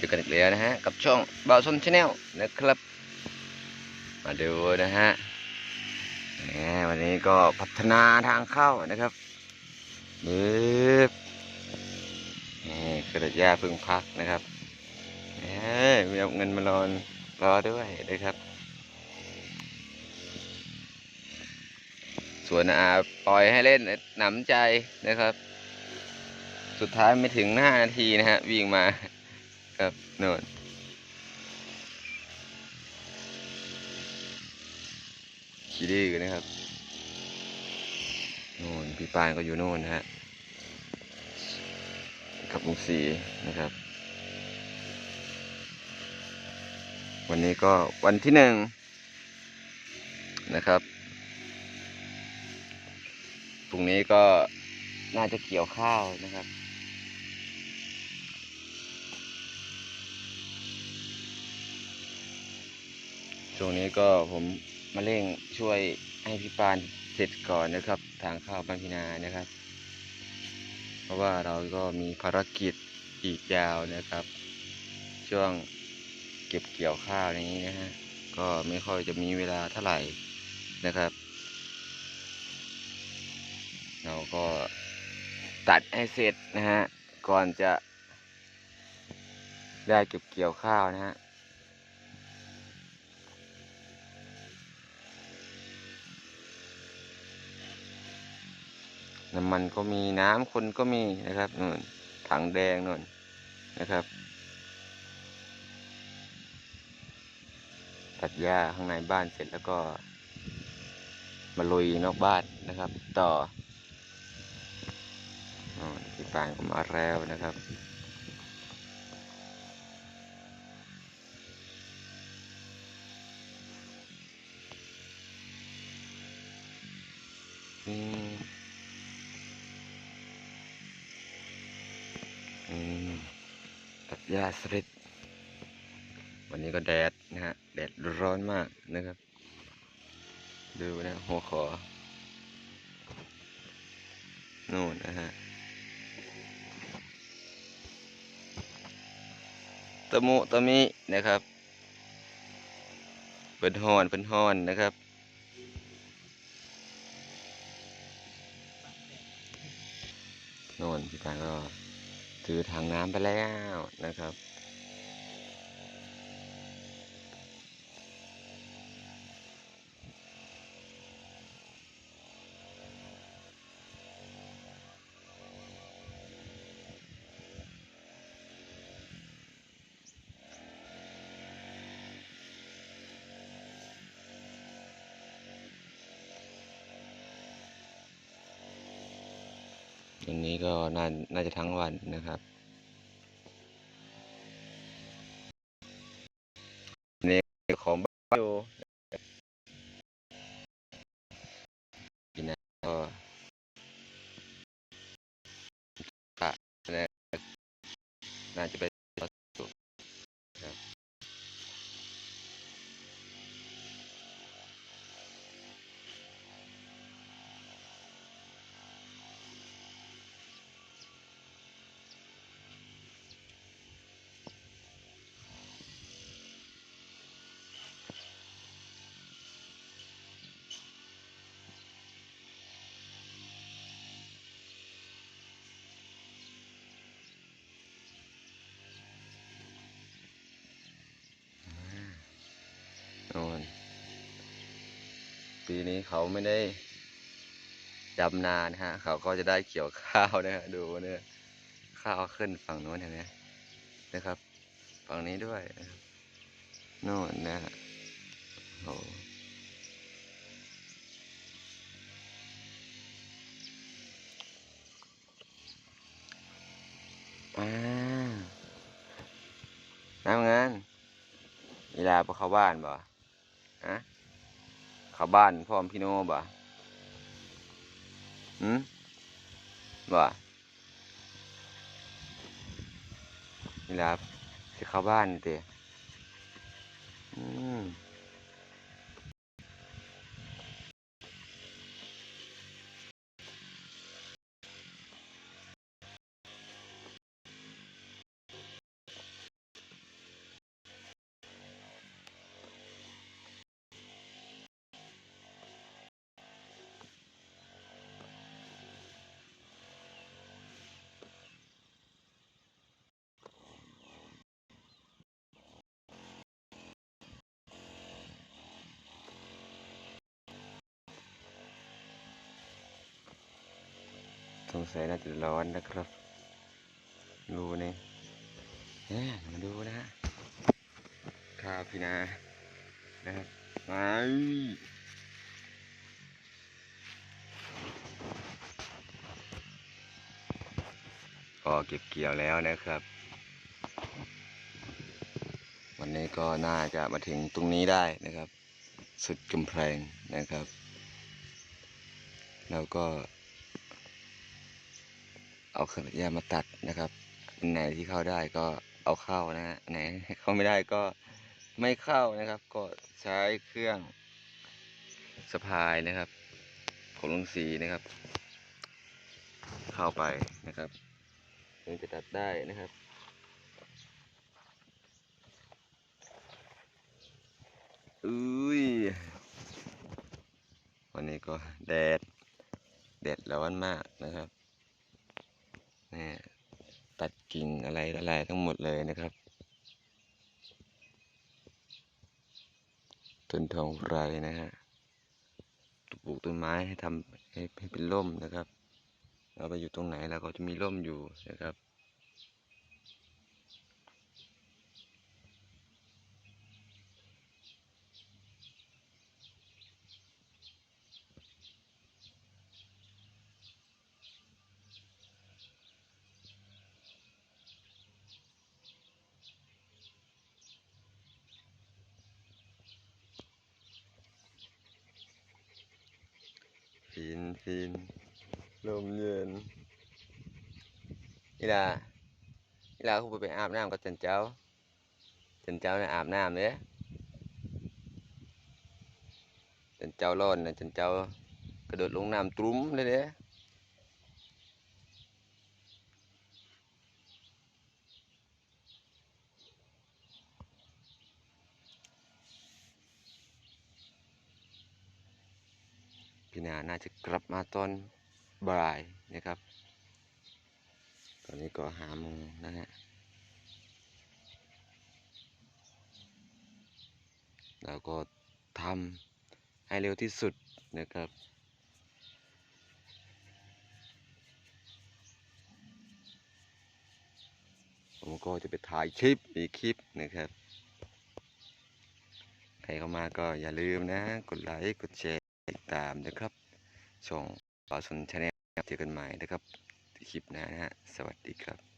เจอกันอีกแล้วนะฮะ กับช่องบ่าวซนชาแนลนะครับ มาดูนะฮะแหมวันนี้ก็พัฒนาทางเข้านะครับบึ๊บนี่กระดาษยาพึ่งพักนะครับเอ้ยมีเอาเงินมารอนรอด้วยนะครับ ส่วนอาปล่อยให้เล่นหนำใจนะครับ สุดท้ายไม่ถึงห้านาทีนะฮะ วิ่งมา ครับโน่นขี้ดื้อนะครับโน่นพี่ปานก็อยู่โน่นนะฮะกับลุงสีนะครับ วันนี้ก็วันที่หนึ่งนะครับพรุ่งนี้ก็น่าจะเกี่ยวข้าวนะครับ ช่วงนี้ก็ผมมาเร่งช่วยให้พี่ปานเสร็จก่อนนะครับ ทางเข้าบ้านพินานะครับ เพราะว่าเราก็มีภารกิจอีกยาวนะครับ ช่วงเก็บเกี่ยวข้าวนี้นะฮะก็ไม่ค่อยจะมีเวลาเท่าไหร่นะครับ เราก็ตัดให้เสร็จนะฮะก่อนจะได้เก็บเกี่ยวข้าวนะฮะ น้ำมันก็มีน้ำคนก็มีนะครับนู่นถังแดงนู่นนะครับ ตัดหญ้าข้างในบ้านเสร็จแล้วก็ มาลุยนอกบ้านนะครับ ต่ออ๋อพี่ปานก็มาแล้วนะครับอื หญ้าสลิดวันนี้ก็แดดนะฮะ แดดร้อนมากนะครับ ดูนะหัวขอนู่นนะฮะตะมุตะมินะครับเป็นฮอนเป็นฮอนนะครับโน่นพี่ปาก็ คือถังน้ำไปแล้วนะครับ วันนี้ก็น่าน่าจะทั้งวันนะครับนี่ของบ้านอยู่ ปีนี้เขาไม่ได้ดำนานะฮะ เขาก็จะได้เกี่ยวข้าวนะฮะดูเนี่ยข้าวขึ้นฝั่งโน้นเห็นไหมนะครับ ฝั่งนี้ด้วยโน่นนะฮะโอ้อ่าน้ำงานเวลาพอเขาบ้านบ่ฮะ ข้าบ้านพ่อมพี่โน่บ่หืมบ่เวลาจะเข้าบ้านเตะอืม สงสัยน่าจะร้อนนะครับดูนี่มาดูนะฮะข้าวพี่นานะครับมาก็เก็บเกี่ยวแล้วนะครับ วันนี้ก็น่าจะมาถึงตรงนี้ได้นะครับ สุดกำแพงนะครับ แล้วก็ เอาเครื่องตัดหญ้ามาตัดนะครับอันไหนที่เข้าได้ก็เอาเข้านะฮะไหนเข้าไม่ได้ก็ไม่เข้านะครับ ก็ใช้เครื่องสะพายนะครับของลุงสีนะครับ เข้าไปนะครับถึงจะตัดได้นะครับอุ้ยวันนี้ก็แดดแดดร้อนมากนะครับ ตัดกิ่งอะไรอะไรทั้งหมดเลยนะครับต้นทองไรนะฮะปลูกต้นไม้ให้ทำให้ให้เป็นร่มนะครับ เราไปอยู่ตรงไหนเราก็จะมีร่มอยู่นะครับ นฟินลมเย็นนี่ล่ะนี่ล่ะคุณไปอาบน้ำกับจันเจ้าจันเจ้าเนี่ยอาบน้ำเลยจันเจ้าร้อนนะจันเจ้ากระโดดลงน้ำตรุ้มเลยเด้ พี่นาน่าจะกลับมาตอนบ่ายนะครับ ตอนนี้ก็หาโมงนะฮะแล้วก็ทำให้เร็วที่สุดนะครับผมก็จะไปถ่ายคลิปอีกคลิปนะครับ ใครเข้ามาก็อย่าลืมนะ กดไลค์ กดแชร์ ติดตามนะครับช่องปาสนชาแนลเจอกันใหม่นะครับคลิปหน้านะฮะสวัสดีครับ